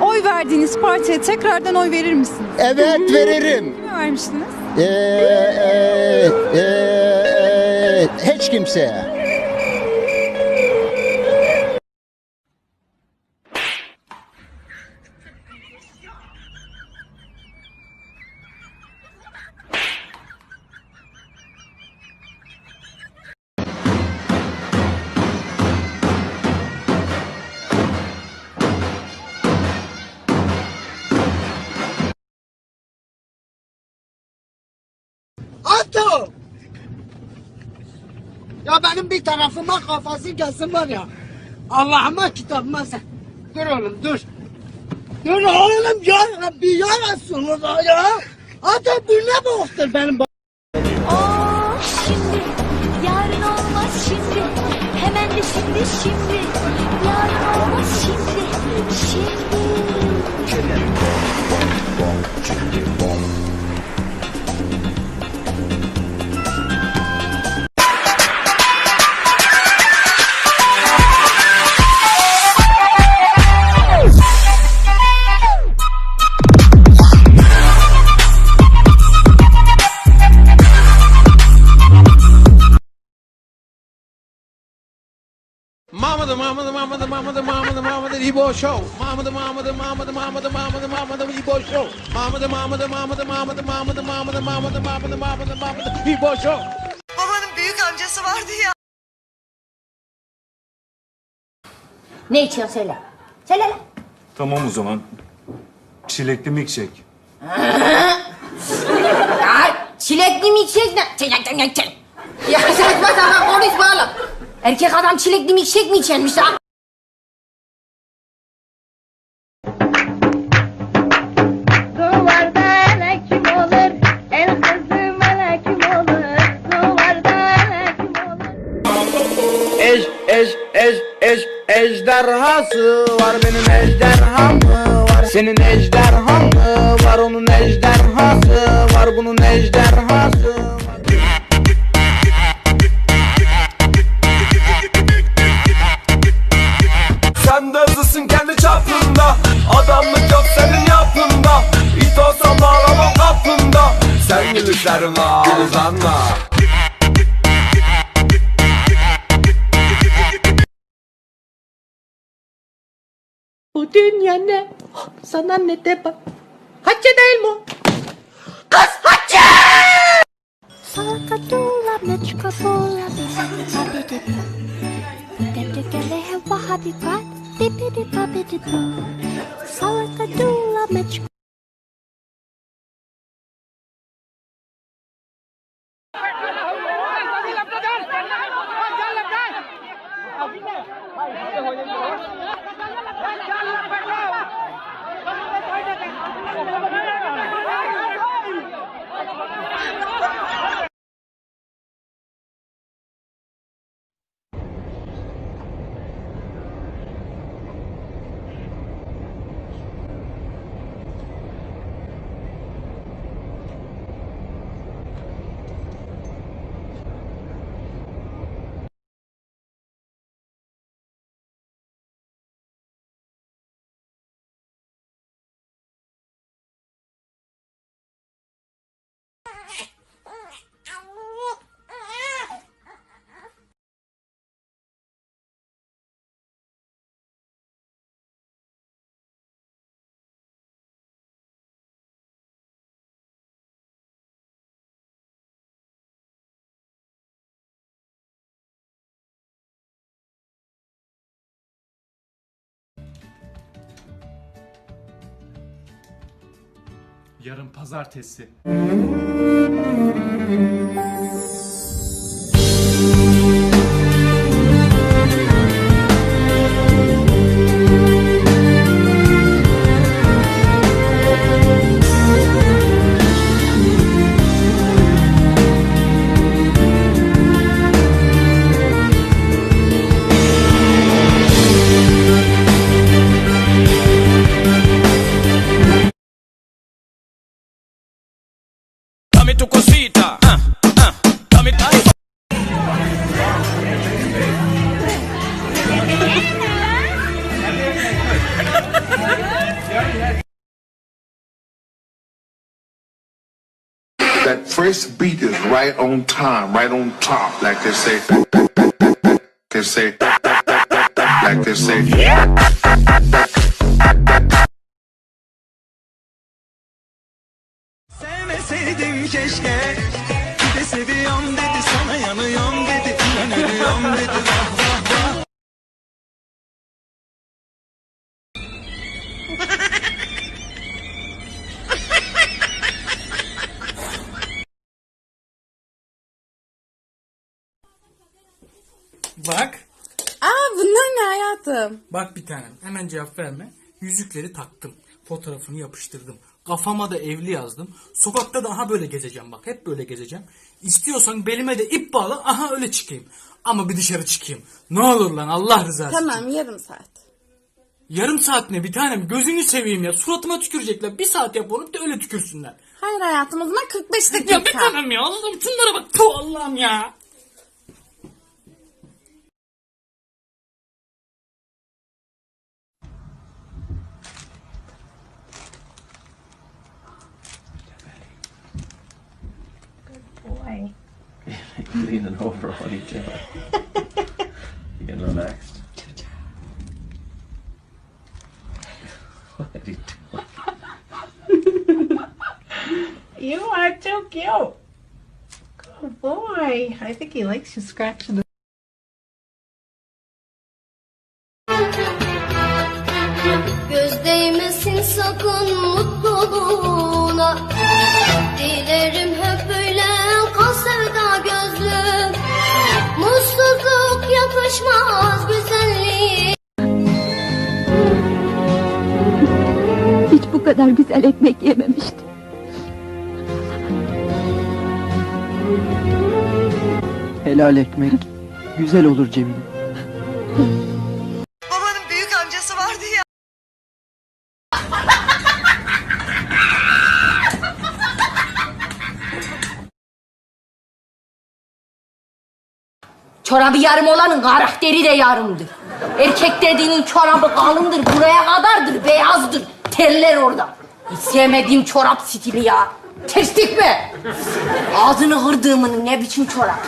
oy verdiğiniz partiye tekrardan oy verir misiniz? Evet veririm. Kime vermiştiniz? Ee, e, e, e, hiç kimseye. Benim bir tarafıma kafası gelsin var ya. Allah'ıma kitabıma sen. Dur oğlum dur. Dur oğlum ya Rabbi ya Resulullah ya. Ato bu ne boktur benim Mama the mama the mama the mama the mama the mama the mama the mama the mama the mama the Ebo show. Babanın büyük amcası vardı ya. Ne içiyorsun söyle. Söyle lan. Tamam o zaman. Çilekli milkshake. Ya çilekli milkshake ne? Çilek çilek çilek. Ya saçma sapan konuşma oğlum. Erkek adam çilekli milkshake mi içermiş lan? Ejderhası var benim ejderham mı var. Senin ejderhan mı var onun ejderhası var bunun ejderhası var. Sen de kendi çapında. Adamlık senin yapında. İt olsam bağlamam kapında Sen gülüşlerine uzanma Bu dünya ne? Oh, sana ne de bak. Hacı değil mi? Kız hacı! Salakadula meçka bola bizi tabidi bu. Dedi gele heva habibat. Dibidi tabidi bu. Salakadula meçka Yarın pazartesi. Dame tu cosita ah, ah, Dame ay, That first beat is right on time, right on top, like they say. They say, like they say. Keşke Bir de seviyorum dedi sana yanıyorum dedi Ben ölüyorum dedi vah vah vah Bak. Aa bunlar ne hayatım? Bak bir tanem. Hemen cevap verme. Yüzükleri taktım. Fotoğrafını yapıştırdım. Kafama da evli yazdım. Sokakta da aha böyle gezeceğim bak. Hep böyle gezeceğim. İstiyorsan belime de ip bağla. Aha öyle çıkayım. Ama bir dışarı çıkayım. Ne olur lan Allah rızası için. Tamam yarım saat. Yarım saat ne bir tanem gözünü seveyim ya. Suratıma tükürecekler. Bir saat yap onu de öyle tükürsünler. Hayır hayatım o zaman 45 Ya bir dakika. tanem ya. Allah'ım şunlara bak. Tuh Allah'ım ya. Leaning over on each other You getting relaxed? What are you doing? You are too cute. Good boy. I think he likes you scratching the Göz değmesin sakın mutluluğuna yakışmaz güzelliğe Hiç bu kadar güzel ekmek yememiştim. Helal ekmek. Güzel olur Cemile. Çorabı yarım olanın karakteri de yarımdır. Erkek dediğinin çorabı kalındır, buraya kadardır, beyazdır. Teller orada. Hiç sevmediğim çorap stili ya. Terslik mi? Ağzını kırdığımın ne biçim çorap?